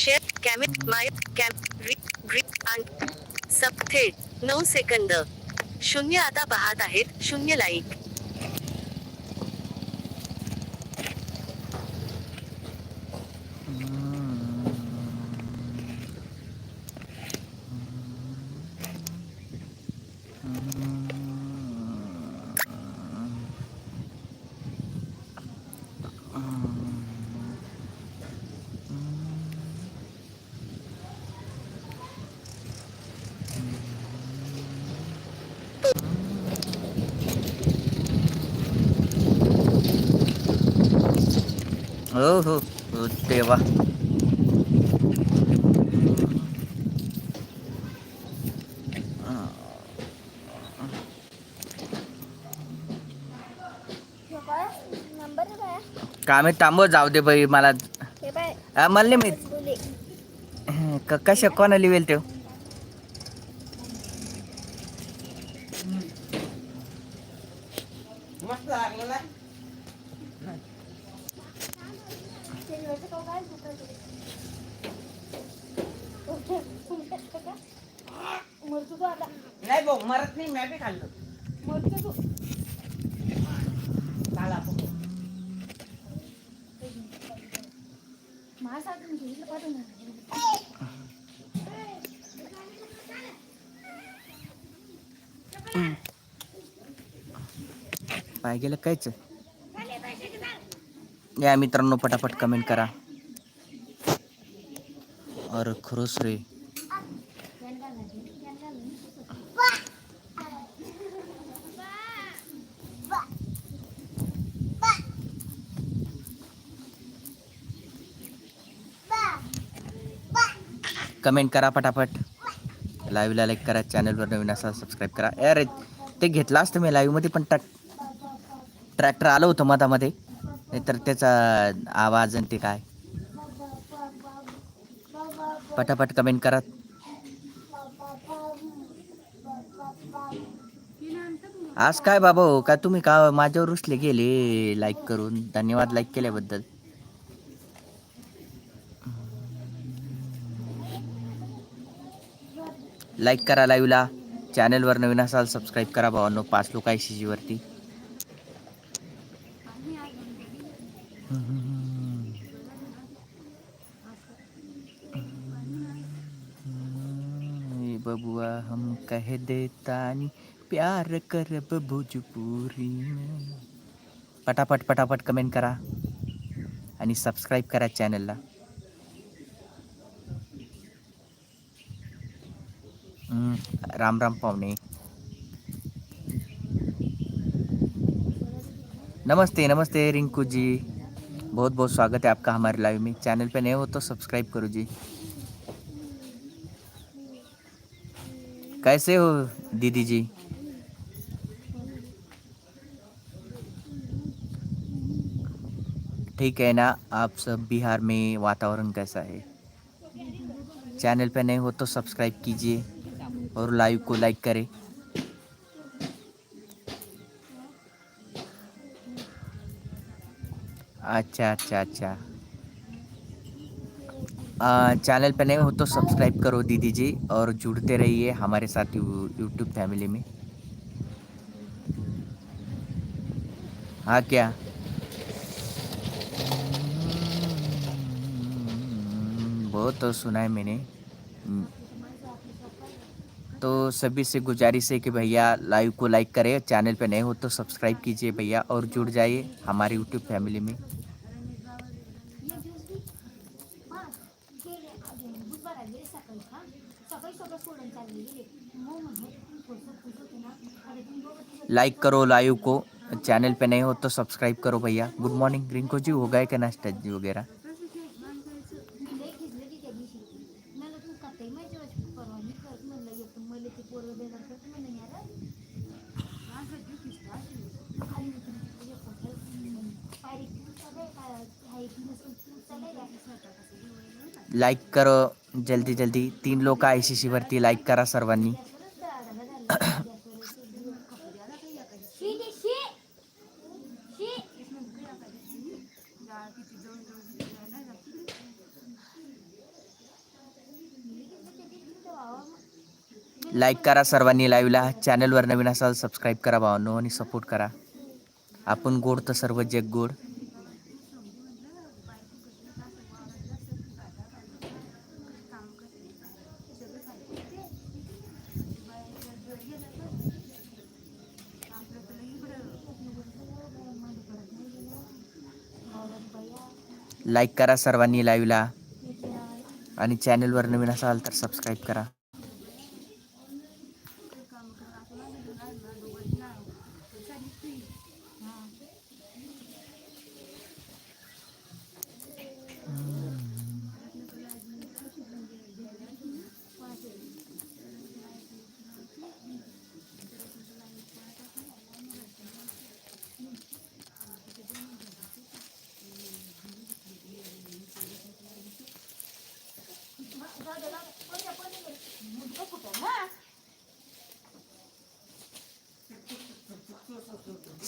Share कॅमेट माय कॅम ग्रीप आणि सब थेट नऊ सेकंद शून्य आता पाहत आहेत. शून्य लाईक हो, हो हो देवा. कामे थांबव जाऊ दे बाई मला मला नाही माहीत. कशा कोणाला लिवेल ते मस्त लागलं ना? नाही भाऊ मरत नाही मी बी खाल्लं. मरतो तू माझ्यासाठी घेईल पाठवून पाय गेलं कायच? या मित्रांनो, पटापट कमेंट करा. और खरंच रे. कमेंट करा पटापट. लाईव्हला लाईक करा चॅनलवर नवीन असा सबस्क्राईब करा. अरे, ते घेतलं असतं मी लाईव्हमध्ये पण ट्रॅक ट्रॅक्टर आलं होतं मधामध्ये. तर त्याचा आवाज आणि ते काय? पटापट कमेंट करा. आज काय बाबा हो? का तुम्ही का माझ्यावर रुसले गेले लाईक करून? धन्यवाद लाईक केल्याबद्दल. लाईक करा लाईव्हला चॅनलवर नवीन असाल सबस्क्राईब करा भावांनो. पाच लोक आय सी जीवरती कह देतानी प्यार कर भोजपुरी पटापट पटापट कमेंट करा आणि सबस्क्राईब करा चॅनलला हम्म, राम राम पाहुणे. नमस्ते नमस्ते रिंकू जी बहुत बहुत स्वागत है आपका हमारे लाइव में. चैनल पे नए हो तो सब्सक्राइब करो जी. कैसे हो दीदी जी? ठीक है ना? आप सब बिहार में वातावरण कैसा है? चैनल पे नए हो तो सब्सक्राइब कीजिए और लाइव को लाइक करें। अच्छा अच्छा अच्छा। चैनल पर नए हो तो सब्सक्राइब करो दीदी जी और जुड़ते रहिए हमारे साथ यूट्यूब फैमिली में। हाँ क्या? बहुत तो सुना है मैंने। हम्म, तो सभी से गुजारिश है कि भैया लाइव को लाइक करें चैनल पर नए हो तो सब्सक्राइब कीजिए भैया और जुड़ जाइए हमारे यूट्यूब फैमिली में। लाइक करो लाइव को। चैनल पे नहीं हो तो सब्सक्राइब करो भैया। गुड मॉर्निंग रिंको जी, हो गए क्या नाश्ता जी वगैरह? लाईक करो जल्दी जल्दी. तीन लोक आय सी सी वरती लाईक करा सर्वांनी. लाईक करा सर्वांनी लाईव्हला चॅनलवर नवीन असाल सबस्क्राईब करा भावांनो आणि सपोर्ट करा. आपण गोड तर सर्व जग गोड. लाईक करा सर्वांनी लाईव्हला. आणि चॅनलवर नवीन असाल तर सबस्क्राईब करा.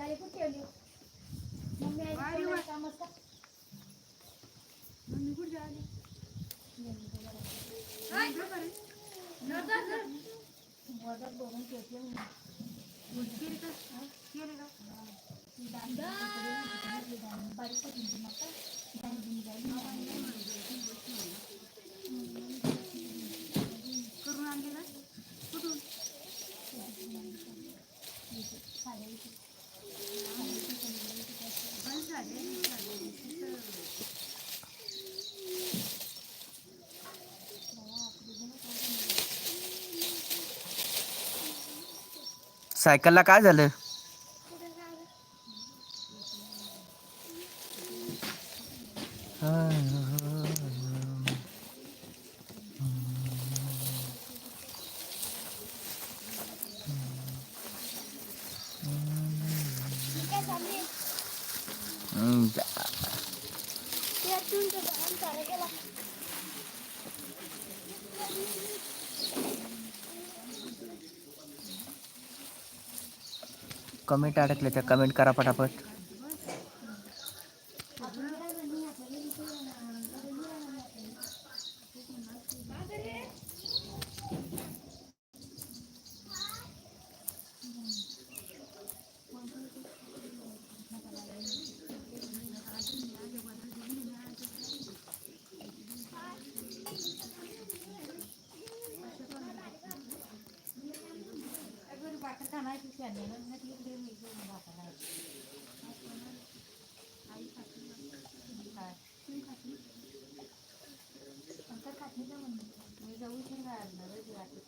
गाडी कुठे ठेवली? मम्मी आई. काम असतं? मम्मी कुठे आली वज़न भरून ठेवते. केले का केले का बारीक होती ती सायकलला काय झालं हम्म, जा- कमेंट अडकले तर कमेंट करा पटापट बाबा,